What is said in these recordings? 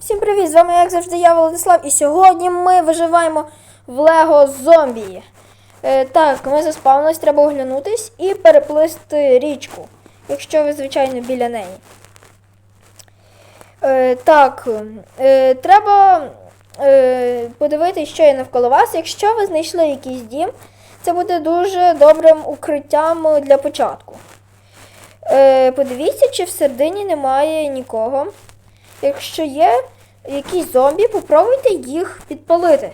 Всім привіт! З вами, як завжди, я Владислав, і сьогодні ми виживаємо в Лего Зомбі. Е, так, ми заспавнились, треба оглянутись і переплисти річку, якщо ви, звичайно, біля неї. Е, так, е, треба е, подивитись, що є навколо вас. Якщо ви знайшли якийсь дім, це буде дуже добрим укриттям для початку. Е, подивіться, чи всередині немає нікого. Якщо є якісь зомбі, попробуйте їх підпалити.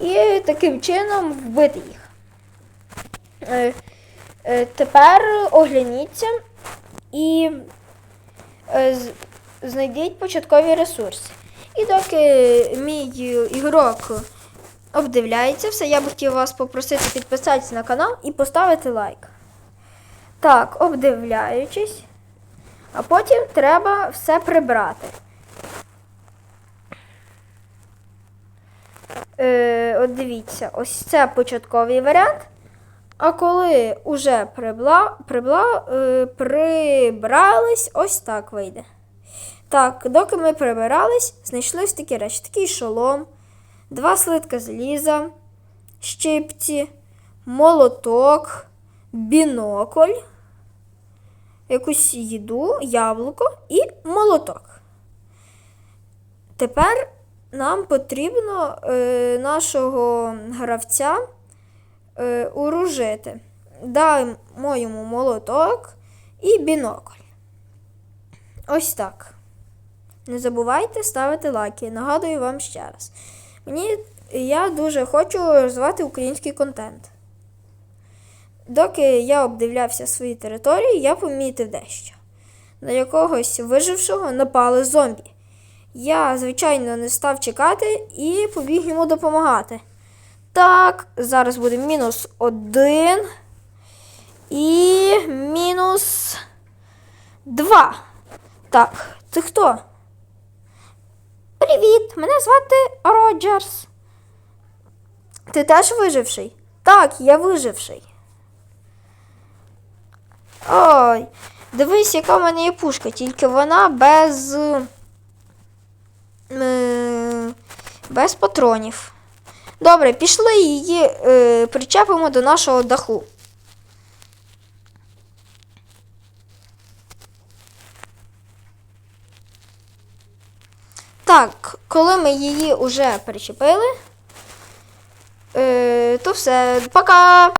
І таким чином вбити їх. Е, е, тепер огляніться і е, знайдіть початкові ресурси. І доки мій ігрок обдивляється все, я б хотів вас попросити підписатися на канал і поставити лайк. Так, обдивляючись. А потім треба все прибрати. Е, от дивіться, ось це початковий варіант. А коли вже прибла, прибла, е, прибрались, ось так вийде. Так, доки ми прибирались, знайшли ось такі речі. Такий шолом, два слитка заліза, щипці, молоток, бінокль якусь їду, яблуко і молоток. Тепер нам потрібно е, нашого гравця е, уружити. Даємо йому молоток і бінокль. Ось так. Не забувайте ставити лайки. Нагадую вам ще раз. Мені я дуже хочу розвивати український контент. Доки я обдивлявся свої території, я помітив дещо. На якогось вижившого напали зомбі. Я, звичайно, не став чекати і побіг йому допомагати. Так, зараз буде мінус один і мінус два. Так, ти хто? Привіт, мене звати Роджерс. Ти теж виживший? Так, я виживший. Ой, дивись, яка в мене є пушка, тільки вона без. е, без патронів. Добре, пішли її е, причепимо до нашого даху. Так, коли ми її вже причепили, е, то все, пока!